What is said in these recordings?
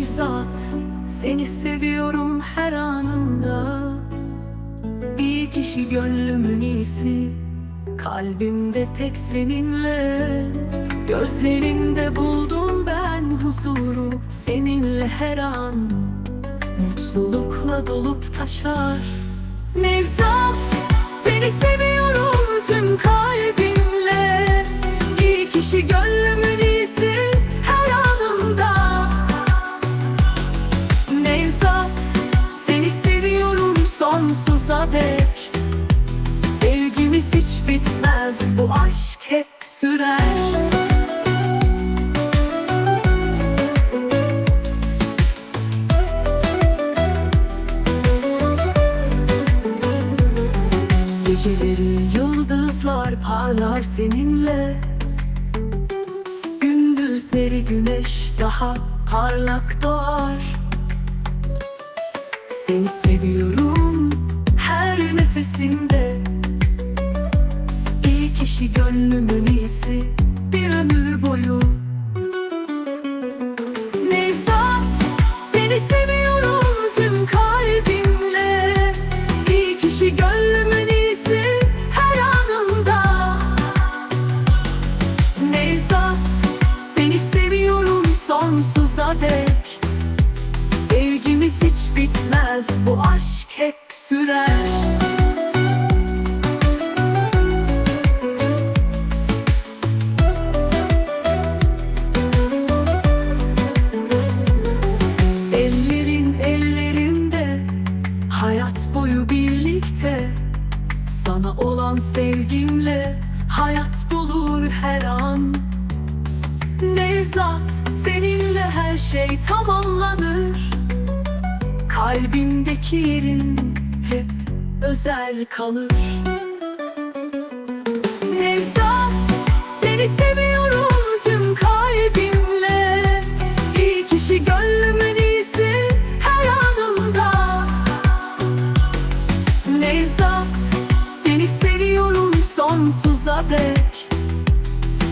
Nevzat Seni seviyorum her anında. Bir kişi gönlümün iyisi Kalbimde tek seninle. Gözlerinde buldum ben huzuru Seninle her an. Mutlulukla dolup taşar. Nevzat Seni seviyorum tüm kalbimle. Bir kişi gönlümün sonsuza dek Sevgimiz hiç bitmez bu aşk hep sürer. Geceleri yıldızlar parlar seninle. Gündüzleri güneş daha parlak doğar. Seni seviyorum nefesinde. İyi kişi gönlümün iyisi bir ömür boyu. Nevzat seni seviyorum tüm kalbimle. İyi kişi gönlümün iyisi her anımda Nevzat seni seviyorum sonsuza dek. Sevgimiz hiç bitmez bu aşk hep sürer Sana olan sevgimle Hayat bulur her an. Nevzat seninle her şey tamamlanır. Kalbimdeki yerin hep özel kalır sonsuza dek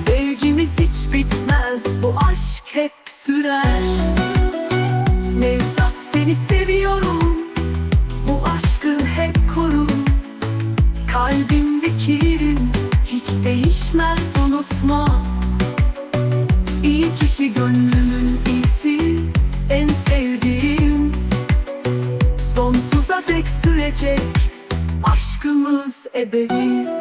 Sevgimiz hiç bitmez bu aşk hep sürer. Nevzat seni seviyorum. Bu aşkı hep koru. Kalbimdeki yerin hiç değişmez unutma. İyi kişi gönlümün iyisi en sevdiğim. Sonsuza dek sürecek aşkımız ebedi